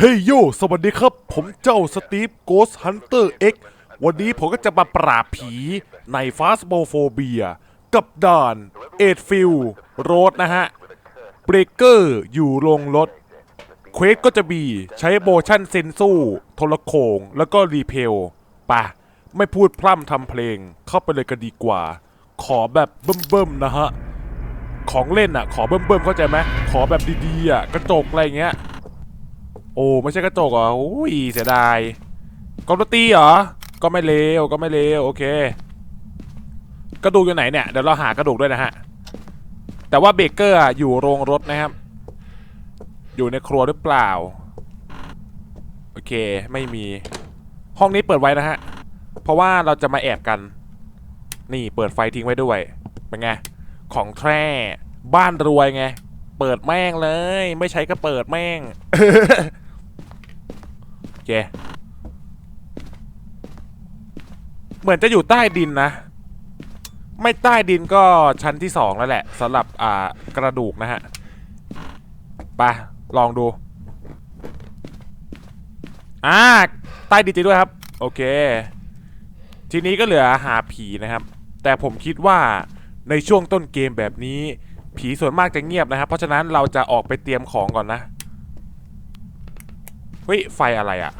เฮ้ยโย สวัสดีครับ ผมเจ้าสตีฟโกสฮันเตอร์เอ็กวันนี้ผมก็จะมาปราบผีในฟาสโบโฟเบีย กับด่านเอ็ดฟิลโรดนะฮะ เบรกเกอร์อยู่ลงรถ เควสก็จะมีใช้โมชั่นเซนซูโทรโขงแล้วก็รีเพลปะ ไม่พูดพร่ำทำเพลงเข้าไปเลยก็ดีกว่า ขอแบบเบิ่มๆนะฮะ ของเล่นอะ ขอเบิ่มๆเข้าใจไหมขอแบบดีๆอะกระจกอะไรเงี้ย โอ้ไม่ใช่กระจกเหรออุ้ยเสียดายกอล์ตีเหรอ ก็ไม่เลวก็ไม่เลวโอเค กระดูกอยู่ไหนเนี่ยเดี๋ยวเราหากระดูกด้วยนะฮะ แต่ว่าเบเกอร์อยู่โรงรถนะครับ อยู่ในครัวหรือเปล่า โอเคไม่มี ห้องนี้เปิดไว้นะฮะ เพราะว่าเราจะมาแอบกัน นี่เปิดไฟทิ้งไว้ด้วย เป็นไง ของแท้บ้านรวยไง เปิดแม่งเลย ไม่ใช้ก็เปิดแม่ง เค เหมือนจะอยู่ใต้ดินนะ ไม่ใต้ดินก็ชั้นที่สองแล้วแหละสำหรับอ่ากระดูกนะฮะไปลองดู อ่า ใต้ดินจริงด้วยครับ โอเค ทีนี้ก็เหลือหาผีนะครับ แต่ผมคิดว่าในช่วงต้นเกมแบบนี้ ผีส่วนมากจะเงียบนะครับ เพราะฉะนั้นเราจะออกไปเตรียมของก่อนนะ เฮ้ย ไฟอะไรอะ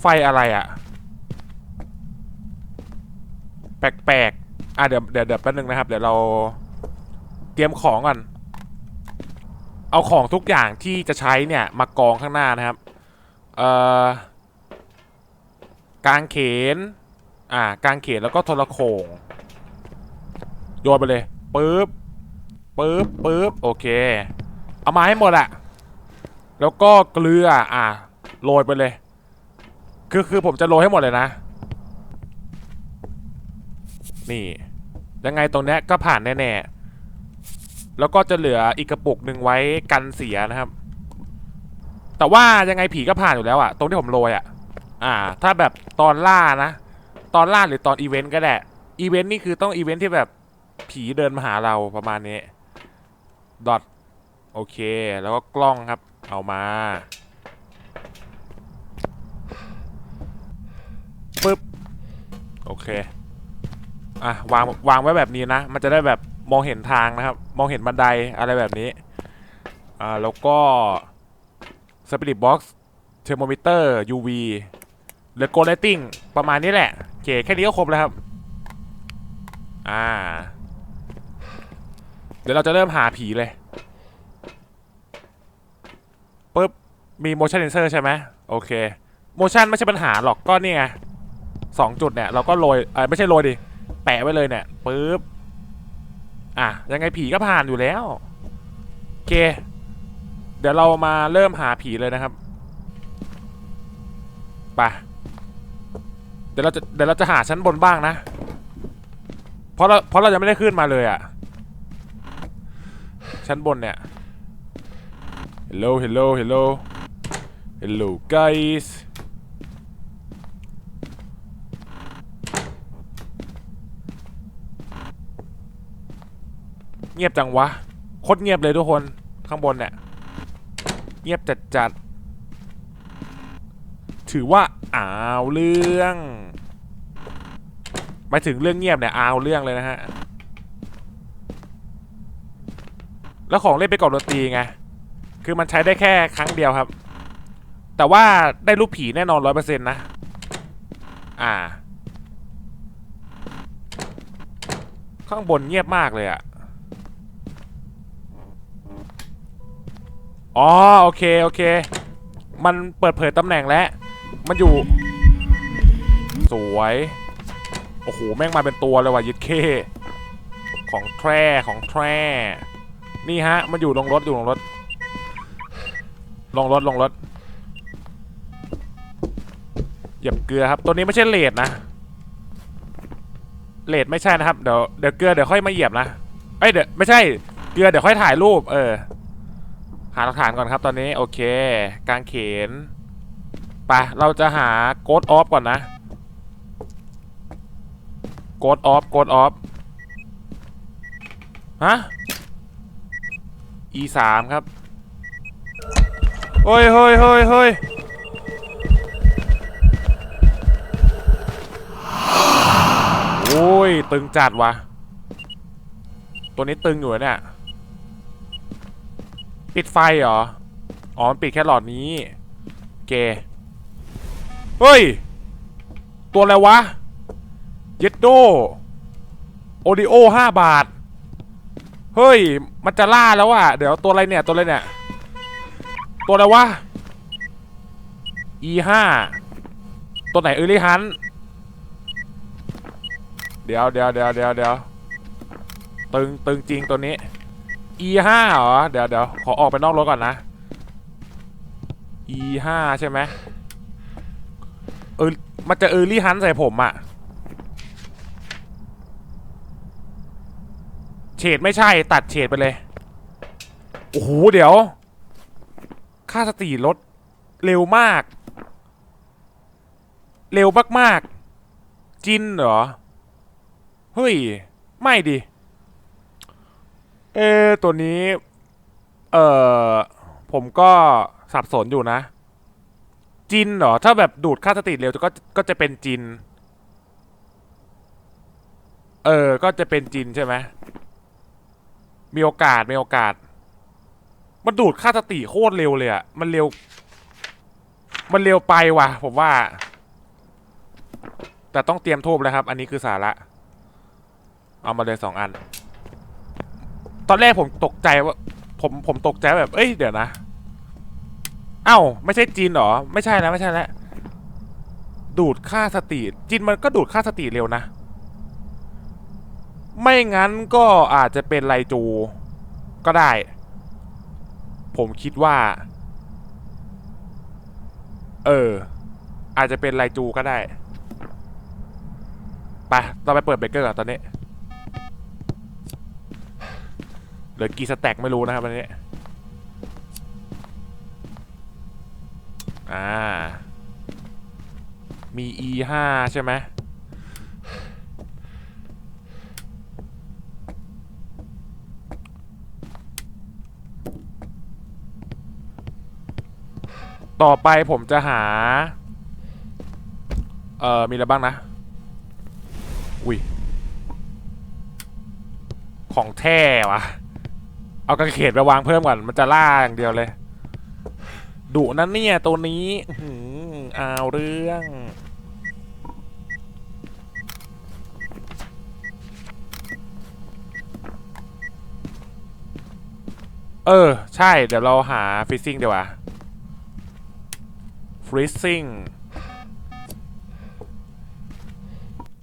ไฟอะไรอะแปลกๆ อะเดี๋ยวเดี๋ยวเดี๋ยวแป๊บนึงนะครับ เดี๋ยวเราเตรียมของก่อน เอาของทุกอย่างที่จะใช้เนี่ย มากองข้างหน้านะครับ เอ่อกางเขน อ่ากางเขนแล้วก็โทรโขงโยนไปเลยปึ๊บปึ๊บปึ๊บโอเค เอามาให้หมดอะ แล้วก็เกลืออะโรยไปเลย คือคือผมจะโรยให้หมดเลยนะ นี่ ยังไงตรงนี้ก็ผ่านแน่ๆ แล้วก็จะเหลืออีกกระปุกหนึ่งไว้กันเสียนะครับ แต่ว่ายังไงผีก็ผ่านอยู่แล้วอะตรงที่ผมโรยอะอ่า ถ้าแบบตอนล่านะ ตอนล่าหรือตอนอีเวนต์ก็ได้ อีเวนต์นี่คือต้องอีเวนต์ที่แบบผีเดินมาหาเราประมาณนี้ดอท โอเค แล้วก็กล้องครับ เอามาปึ๊บ โอเค อะวางวางไว้แบบนี้นะ มันจะได้แบบมองเห็นทางนะครับ มองเห็นบันไดอะไรแบบนี้ อ่า แล้วก็ Spirit Box Thermometer UV หรือ Go Lighting ประมาณนี้แหละโอเคแค่นี้ก็ครบแล้วครับ อ่า เดี๋ยวเราจะเริ่มหาผีเลยปุ๊บ มี motion sensor ใช่ไหมโอเค motion ไม่ใช่ปัญหาหรอกก็เนี่ไงสองจุดเนี่ยเราก็โรยเออไม่ใช่โรยดิ แปะไว้เลยเนี่ยปุ๊บอะยังไงผีก็ผ่านอยู่แล้วโอเค เดี๋ยวเรามาเริ่มหาผีเลยนะครับไปเดี๋ยวเราจะเดี๋ยวเราจะหาชั้นบนบ้างนะ เพราะเราเพราะเรายังไม่ได้ขึ้นมาเลยอะ่ะ ชั้นบนเนี่ย hello hello hello hello guys เงียบจังวะ โคตรเงียบเลยทุกคน ข้างบนเนี่ย เงียบจัดจัด ถือว่าอ้าวเรื่องหมายถึงเรื่องเงียบเนี่ยอ้าวเรื่องเลยนะฮะ แล้วของเล่นไปกอบดนตรีไง คือมันใช้ได้แค่ครั้งเดียวครับ แต่ว่าได้รูปผีแน่นอนร้อยเปอร์เซ็นต์นะ อ่า ข้างบนเงียบมากเลยอะอ๋อโอเคโอเค มันเปิดเผยตำแหน่งแล้ว มันอยู่ สวย โอ้โห แม่งมาเป็นตัวเลยว่ะยึดเคของแทร่ของแทร่ นี่ฮะ มันอยู่ลงรถอยู่ลงรถ ลงรถลงรถ ยียบเกลือครับตัวนี้ไม่ใช่เลดนะเลดไม่ใช่นะครับเดี๋ยวเดี๋ยวเกลือเดี๋ยวค่อยมาเหยียบนะเอ้ยเดี๋ยวไม่ใช่เกลือเดี๋ยวค่อยถ่ายรูป เออ หาหลักฐานก่อนครับ ตอนนี้โอเคกางเขนไปเราจะหาโกดออฟก่อนนะโกดออฟโกดออฟฮะ e สามครับเฮ้ยเฮ้ยเฮ้ยเฮ้ย โอ้ย ตึงจัดวะตัวนี้ตึงอยู่เนี่ย ปิดไฟเหรอ อ๋อ มันปิดแค่หลอดนี้โอเคเฮ้ย ตัวอะไรวะ เยดโดโอดิโอห้าบาท เฮ้ย มันจะล่าแล้วอะเดี๋ยวตัวอะไรเนี่ย ตัวอะไรเนี่ย ตัวอะไรวะ e ห้าตัวไหนเออรี่ฮัน เดี๋ยวเดี๋ยวเดี๋ยวเดี๋ยวเดี๋ยวตึงตึงจริงตัวนี้ e ห้าเหรอ เดี๋ยวเดี๋ยวขอออกไปนอกรถก่อนนะ e ห้าใช่ไหมเออมันจะเออรี่ฮันใส่ผมอะเฉดไม่ใช่ตัดเฉดไปเลย โอ้โห เดี๋ยว ค่าสตีลดเร็วมาก เร็วมาก ๆ จินเหรอ เฮ้ย ไม่ดิ เอตัวนี้ เอ่อ ผมก็สับสนอยู่นะ จินเหรอ ถ้าแบบดูดค่าสติเร็วก็ก็จะเป็นจิน เออ ก็จะเป็นจินใช่ไหม มีโอกาส มีโอกาส มันดูดค่าสติโคตรเร็วเลยอะมันเร็ว มันเร็วไปว่ะ ผมว่า แต่ต้องเตรียมทูบแล้วครับ อันนี้คือสาระ เอามาเลยสองอัน ตอนแรกผมตกใจว่า ผมผมตกใจแบบ เอ้ยเดี๋ยวนะ เอ้า ไม่ใช่จีนหรอ ไม่ใช่แล้วไม่ใช่แล้วดูดค่าสติจีนมันก็ดูดค่าสติเร็วนะ ไม่งั้นก็อาจจะเป็นไลจู ก็ได้ ผมคิดว่า เออ อาจจะเป็นไลจูก็ได้ ไป เราไปเปิดเบเกอร์ก่อนตอนนี้ เหลือกี่สแต็กไม่รู้นะครับวันนี้ อ่า มี e ห้าใช่ไหมต่อไปผมจะหา เอ่อ มีอะไรบ้างนะ อุ้ย ของแท้วะ เอากระเขนไปวางเพิ่มก่อน มันจะล่าอย่างเดียวเลย ดุนั่นเนี่ยตัวนี้อื้อหือเอาเรื่อง เออ ใช่ เดี๋ยวเราหาฟิซซิ่งดีกว่าฟรีซิ่ง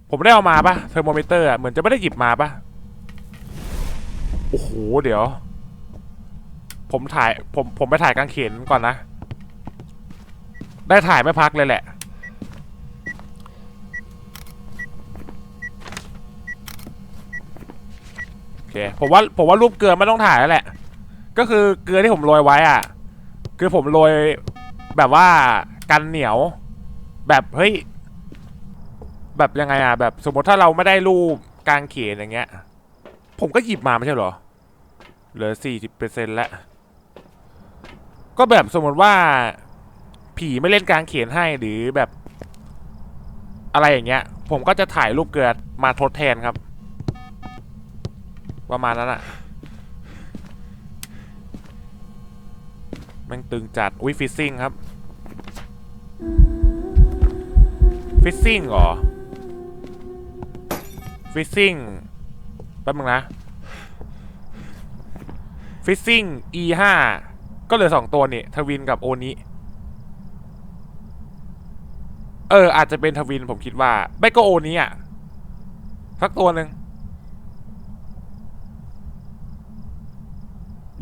ผมได้เอามาปะเทอร์โมมิเตอร์อะเหมือนจะไม่ได้หยิบมาปะโอ้โห เดี๋ยว ผมถ่ายผมผมไปถ่ายกางเขนก่อนนะ ได้ถ่ายไม่พักเลยแหละ โอเค ผมว่าผมว่ารูปเกลือไม่ต้องถ่ายแล้วแหละ ก็คือเกลือที่ผมโรยไว้อะ คือผมโรยแบบว่ากันเหนียว แบบเฮ้ย แบบยังไงอะ แบบสมมติถ้าเราไม่ได้รูปกางเขนอย่างเงี้ย ผมก็หยิบมาไม่ใช่หรอ เหลือสี่สิบเปอร์เซ็นต์แล้ว ก็แบบสมมติว่า ผีไม่เล่นกลางเขียนให้หรือแบบ อะไรอย่างเงี้ย ผมก็จะถ่ายรูปเกลือมาทดแทนครับ ประมาณนั้นอะแม่งตึงจัด อุ้ยฟิซซิ่งครับ ฟิซซิ่งเหรอ ฟิซซิ่งแป๊บนึงนะ ฟิซซิ่ง e ห้า ก็เหลือสองตัวนี่ทวินกับโอนิเออ อาจจะเป็นทวินผมคิดว่า ไม่ก็โอนิอะสักตัวหนึ่ง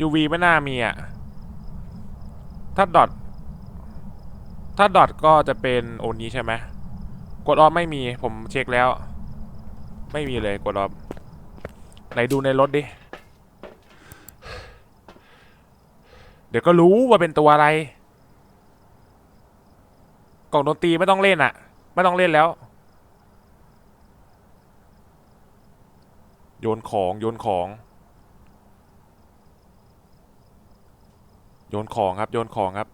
UV ไม่น่ามีอะ ถ้าดอทถ้าดอทก็จะเป็นโอนี้ใช่ไหมกดออฟไม่มีผมเช็คแล้ว ไม่มีเลยกดออฟไหนดูในรถดิ เดี๋ยวก็รู้ว่าเป็นตัวอะไร กล่องดนตรีไม่ต้องเล่นอะไม่ต้องเล่นแล้ว โยนของโยนของ โยนของครับโยนของครับ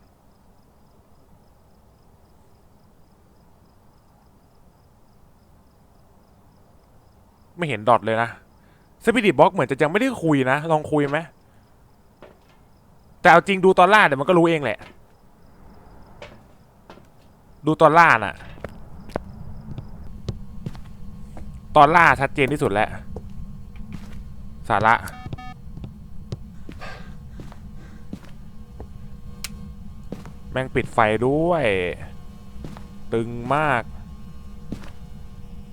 ไม่เห็นดอทเลยนะสปิริตบล็อกเหมือนจะยังไม่ได้คุยนะ ลองคุยไหม แต่เอาจริงดูตอนล่าเดี๋ยวมันก็รู้เองแหละ ดูตอนล่าน่ะ ตอนล่าชัดเจนที่สุดแล้ว สาระ แม่งปิดไฟด้วย ตึงมาก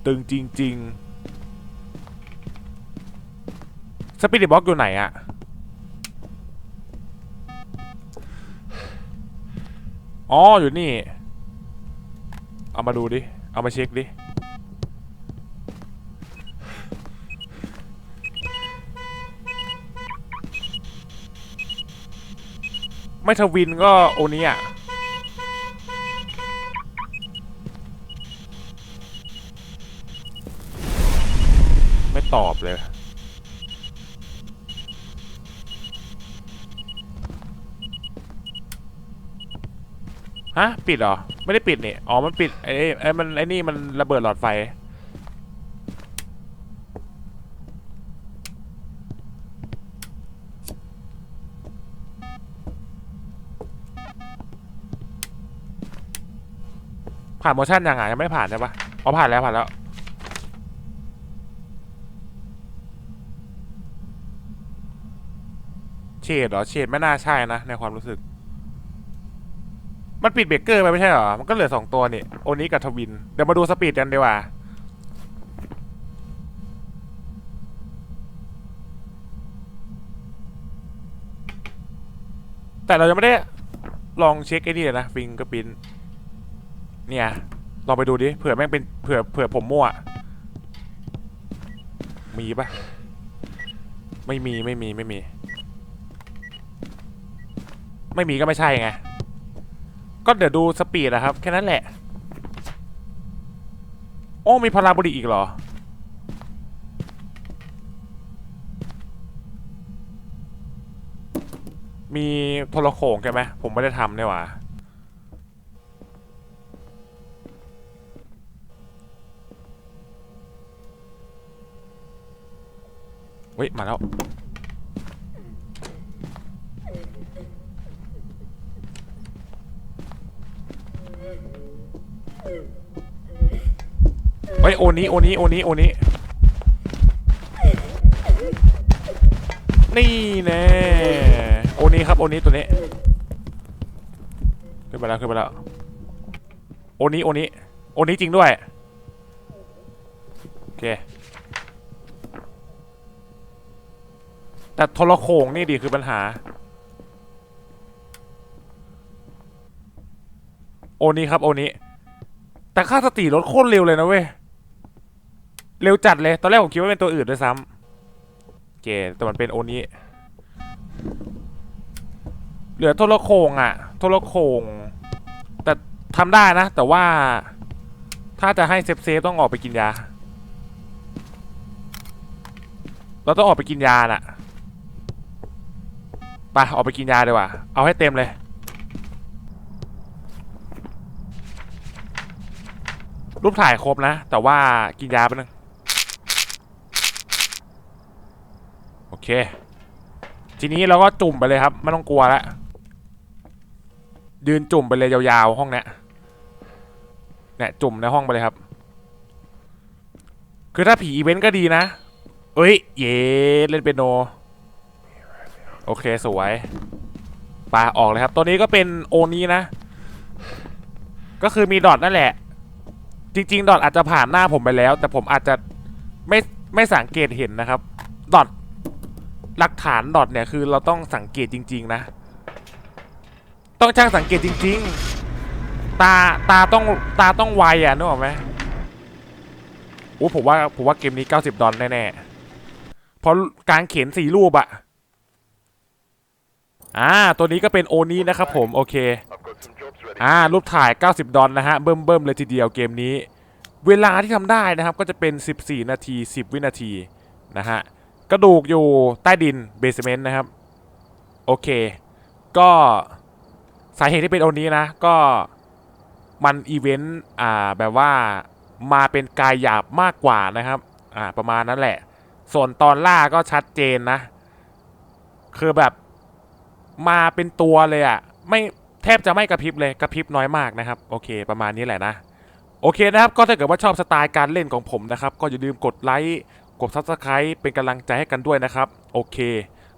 ตึงจริง ๆ สปิริตบ็อกอยู่ไหนอะ อ๋ออยู่นี่ เอามาดูดิ เอามาเช็คดิ ไม่ทวินก็โอนี้อะไม่ตอบเลย ฮะปิดเหรอ ไม่ได้ปิดนี่อ๋อมันปิดไอ้ไอ้มันไอ้นี่มันระเบิดหลอดไฟผ่านโมชั่นยังไงยังไม่ผ่านใช่ปะอ๋อผ่านแล้วผ่านแล้ว เฉดเหรอเฉดไม่น่าใช่นะในความรู้สึก มันปิดเบรกเกอร์ไปไม่ใช่เหรอ มันก็เหลือสองตัวนี่ โอนี้กับทวิน เดี๋ยวมาดูสปีดกันดีกว่า แต่เรายังไม่ได้ลองเช็คไอ้นี่เลยนะฟิงกระปิน เนี่ย ลองไปดูดิ เผื่อแม่งเป็น เผื่อ เผื่อผมมั่ว มีปะไม่มี ไม่มี ไม่มี ไม่มีก็ไม่ใช่ไง ก็เดี๋ยวดูสปีดนะครับ แค่นั้นแหละ โอ้มีพาราโบลิกอีกเหรอ มีโทรโขงใช่ไหมผมไม่ได้ทำเนี่ยว่ะเฮ้ย มาแล้ว เฮ้ยโอนี้โอนี้โอนี้โอนี้นี่แน่โอนี้ครับโอนี้ตัวนี้ขึ้นไปแล้วขึ้นไปแล้วโอนี้โอนี้โอนี้จริงด้วยโอเคแต่โทรโขงนี่ดีคือปัญหา โอนี้ครับโอนี้แต่ค่าสติลดโคตรเร็วเลยนะเว้ย เร็วจัดเลย ตอนแรกผมคิดว่าเป็นตัวอื่นด้วยซ้ำโอเคแต่มันเป็นโอนี้ เหลือโทรโขงอะโทรโขงแต่ทำได้นะ แต่ว่าถ้าจะให้เซฟเซฟต้องออกไปกินยา เราต้องออกไปกินยาน่ะ ไปออกไปกินยาดีกว่า เอาให้เต็มเลย รูปถ่ายครบนะ แต่ว่ากินยาไปนึงโอเค ทีนี้เราก็จุ่มไปเลยครับ ไม่ต้องกลัวแล้ยืนจุ่มไปเลยยาวๆห้องเนี้ยเนี่ยจุ่มในห้องไปเลยครับ คือถ้าผีอีเวนต์ก็ดีนะ เอ้ย เย่เล่นเปียโน โอเคสวยปาออกเลยครับ ตัวนี้ก็เป็นโอนี้นะ ก็คือมีดอทนั่นแหละ จริง ๆ ดอทอาจจะผ่านหน้าผมไปแล้ว แต่ผมอาจจะไม่ไม่สังเกตเห็นนะครับ ดอทหลักฐานดอทเนี่ยคือเราต้องสังเกตจริง ๆ นะ ต้องช่างสังเกตจริง ๆ ตาตาต้องตาต้องไวอะนึกออกไหมโอ้ผมว่าผมว่าเกมนี้ 90 ดอลแน่ๆเพราะการเขียนสี่รูปอะอ่า ตัวนี้ก็เป็นโอนี้นะครับผม โอเค อ่ารูปถ่าย 90 ดอลนะฮะ เบิ่มเบิ่มเลยทีเดียวเกมนี้ เวลาที่ทำได้นะครับ ก็จะเป็น 14 นาที 10 วินาทีนะฮะ กระดูกอยู่ใต้ดินเบสเมนต์นะครับ โอเค ก็สาเหตุที่เป็นโอนี้นะ ก็มันอีเวนต์อ่าแบบว่ามาเป็นกายหยาบมากกว่านะครับอ่าประมาณนั้นแหละ ส่วนตอนล่าก็ชัดเจนนะ คือแบบมาเป็นตัวเลยอะไม่ ทบจะไม่กระพริบเลยกระพริบน้อยมากนะครับโอเค ประมาณนี้แหละนะ โอเคนะครับ ก็ถ้าเกิดว่าชอบสไตล์การเล่นของผมนะครับ ก็อย่าลืมกดไลค์กดซับสไคร b ์เป็นกำลังใจให้กันด้วยนะครับ โอเค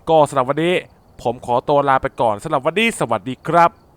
ก็สำหรับวันนี้ผมขอตัวลาไปก่อนสำหรับวันนี้สวัสดีครับ